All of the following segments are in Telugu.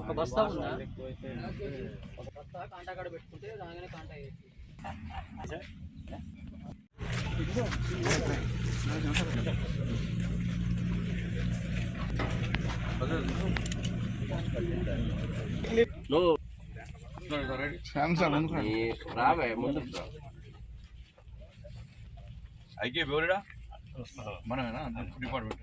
ఒక బస్తా ఉందా? ఒక బస్తా కాంటా కాడ పెట్టుకుంటే దానిగానే కాంటా రావే ముందు ఐకే బోరిడా మనమేనా? డిపార్ట్మెంట్.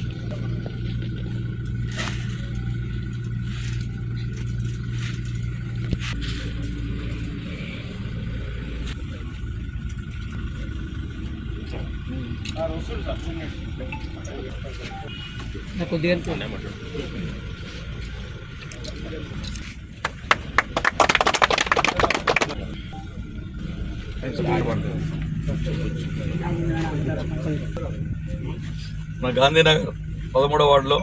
కొద్దిగా మన గాంధీనగర్ పదమూడవ వార్డులో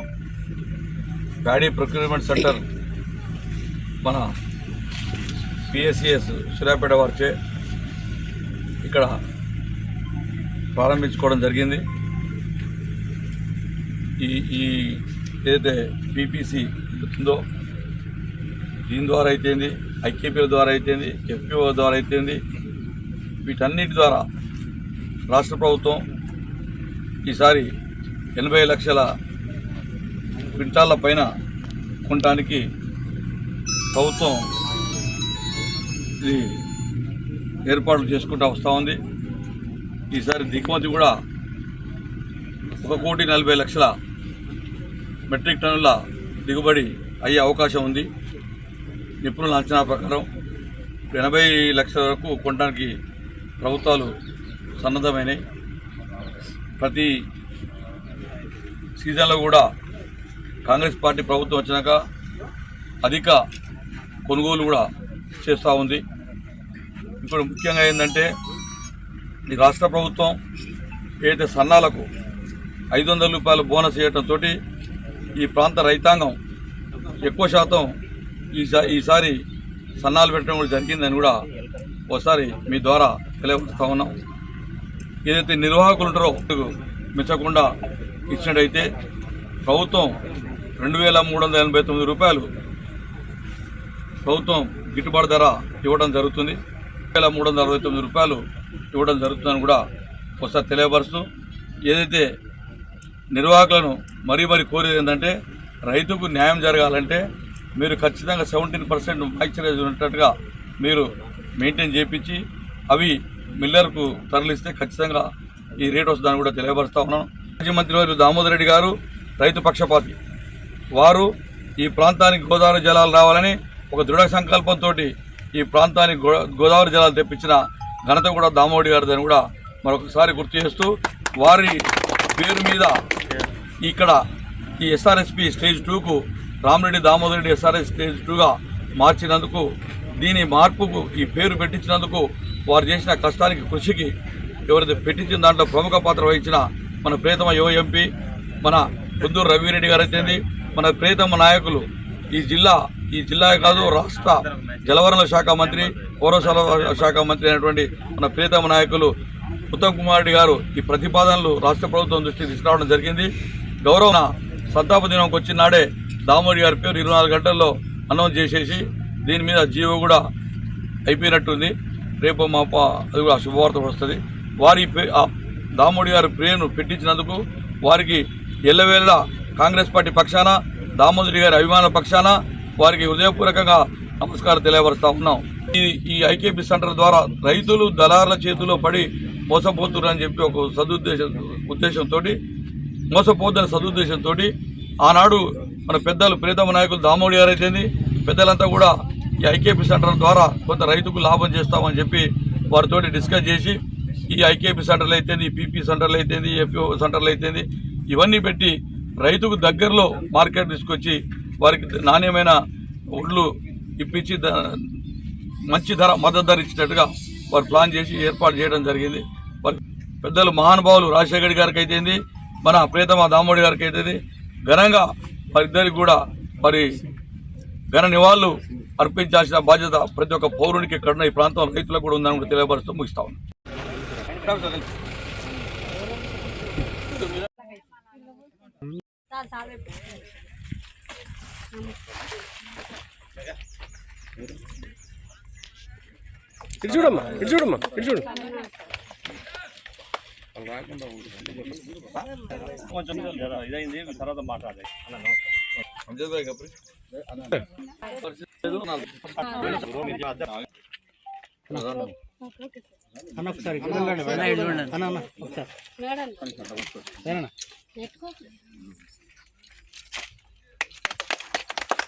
ప్యాడీ ప్రొక్యూర్మెంట్ సెంటర్ మన పిఎస్సిఎస్ సూర్యాపేట వారిచే ఇక్కడ ప్రారంభించుకోవడం జరిగింది. ఈ ఈ ఏదైతే పీపీసీ ఉందో దీని ద్వారా అయితేంది ఐకేపీల ద్వారా అయితేంది ఎఫ్పిఓ ద్వారా అయితేంది వీటన్నిటి ద్వారా రాష్ట్ర ప్రభుత్వం ఈసారి ఎనభై లక్షల క్వింటాళ్ళ పైన కొనడానికి ప్రభుత్వం ఇది ఏర్పాట్లు చేసుకుంటూ వస్తూ ఉంది. ఈసారి దిగుమతి కూడా ఒక కోటి నలభై లక్షల మెట్రిక్ టన్నుల దిగుబడి అయ్యే అవకాశం ఉంది. నిపుణుల అంచనా ప్రకారం ఎనభై లక్షల వరకు కొనడానికి ప్రభుత్వాలు సన్నద్ధమైనవి ప్రతి సీజన్లో కూడా కాంగ్రెస్ పార్టీ ప్రభుత్వం వచ్చినాక అధిక కొనుగోలు కూడా చేస్తూ ఉంది. ఇప్పుడు ముఖ్యంగా ఏంటంటే ఈ రాష్ట్ర ప్రభుత్వం ఏదైతే సన్నాలకు ఐదు వందల రూపాయల బోనస్ ఇవ్వడంతో ఈ ప్రాంత రైతాంగం ఎక్కువ శాతం ఈసారి సన్నాలు పెట్టడం కూడా జరిగిందని కూడా ఒకసారి మీ ద్వారా తెలియపరుస్తా ఉన్నాం. ఏదైతే నిర్వాహకులు ఉంటారో మెచ్చకుండా ఇచ్చినట్టయితే ప్రభుత్వం రెండు వేల మూడు వందల ఎనభై తొమ్మిది రూపాయలు ప్రభుత్వం గిట్టుబాటు ధర ఇవ్వడం జరుగుతుంది. వేల మూడు వందల అరవై తొమ్మిది రూపాయలు ఇవ్వడం జరుగుతుందని కూడా ఒకసారి తెలియపరుస్తూ ఏదైతే నిర్వాహకులను మరీ మరీ కోరేది ఏంటంటే రైతుకు న్యాయం జరగాలంటే మీరు ఖచ్చితంగా సెవెంటీన్ పర్సెంట్ మాయిశ్చరైజర్ ఉన్నట్టుగా మీరు మెయింటైన్ చేయించి అవి మిల్లర్కు తరలిస్తే ఖచ్చితంగా ఈ రేట్ వస్తుందని కూడా తెలియపరుస్తూ ఉన్నాను. మాజీ మంత్రి వారు దామోదర్ రెడ్డి గారు రైతు పక్షపాతి. వారు ఈ ప్రాంతానికి గోదావరి జలాలు రావాలని ఒక దృఢ సంకల్పంతో ఈ ప్రాంతానికి గో- గోదావరి జలాలు తెప్పించిన ఘనత కూడా దామోడి గారిదని కూడా మరొకసారి గుర్తు చేస్తూ వారి పేరు మీద ఇక్కడ ఈ ఎస్ఆర్ఎస్పి స్టేజ్ టూకు రామరెడ్డి దామోదర్ రెడ్డి ఎస్ఆర్ఎస్ స్టేజ్ టూగా మార్చినందుకు దీని మార్పుకు ఈ పేరు పెట్టించినందుకు వారు చేసిన కష్టానికి కృషికి ఎవరైతే పెట్టించిన దాంట్లో ప్రముఖ పాత్ర వహించిన మన ప్రేతమ యువ ఎంపీ మన పొద్దురు రవిరెడ్డి గారు అయితేంది మన ప్రేతమ నాయకులు ఈ జిల్లా ఈ జిల్లా కాదు రాష్ట్ర జలవనరుల శాఖ మంత్రి పౌరసర శాఖ మంత్రి అయినటువంటి మన ప్రియతమ నాయకులు ఉత్తమ్ కుమార్ రెడ్డి గారు ఈ ప్రతిపాదనలు రాష్ట్ర ప్రభుత్వం దృష్టికి తీసుకురావడం జరిగింది. గౌరవ సంతాప దినంకి వచ్చిన నాడే దామోడి గారి పేరు ఇరవై నాలుగు గంటల్లో అనౌన్స్ చేసేసి దీని మీద జీవో కూడా అయిపోయినట్టుంది. రేపు మా అది కూడా శుభవార్త వస్తుంది. వారి పే- దామోడి గారి పేరును పెట్టించినందుకు వారికి ఎల్లవేళ కాంగ్రెస్ పార్టీ పక్షాన దామోదరి గారి అభిమాన పక్షాన వారికి హృదయపూర్వకంగా నమస్కారం తెలియపరుస్తా ఉన్నాం. ఈ ఈ ఐకేపీ సెంటర్ ద్వారా రైతులు దళారుల చేతిలో పడి మోసపోతున్నారని చెప్పి ఒక సదుద్దేశ ఉద్దేశంతో మోసపోద్దని సదుద్దేశంతో ఆనాడు మన పెద్దలు ప్రీతమ నాయకులు దామోడి గారు పెద్దలంతా కూడా ఈ ఐకేపీ సెంటర్ ద్వారా కొంత రైతుకు లాభం చేస్తామని చెప్పి వారితో డిస్కస్ చేసి ఈ ఐకేపీ సెంటర్లు అయితేంది పీపీ సెంటర్లు అయితేంది ఎఫ్ఓ సెంటర్లు అయితేంది ఇవన్నీ పెట్టి రైతుకు దగ్గరలో మార్కెట్ తీసుకొచ్చి వారికి నాణ్యమైన ఒడ్లు ఇప్పించి మంచి ధర మద్దతు ధర ఇచ్చినట్టుగా వారు ప్లాన్ చేసి ఏర్పాటు చేయడం జరిగింది. వారి పెద్దలు మహానుభావులు రాజశేఖర్ గారికి అయితేంది మన ప్రియతమ దామోడి గారికి అయితే ఘనంగా వారిద్దరికి కూడా మరి ఘన నివాళులు అర్పించాల్సిన బాధ్యత ప్రతి ఒక్క పౌరునికి ఇక్కడ ఈ ప్రాంతం రైతులకు కూడా ఉందని కూడా తెలియపరుస్తూ ముగిస్తా ఉన్నాం. ఇటు చూడమ్మా ఇటు చూడమ్మా ఇటు చూడు. భాయ్ కప్రి అన్నా అన్నా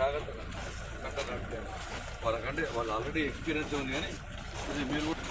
జాగ్రత్తగా. వాళ్ళకంటే వాళ్ళు ఆల్రెడీ ఎక్స్పీరియన్స్ ఉంది కానీ ఇది మీరు కూడా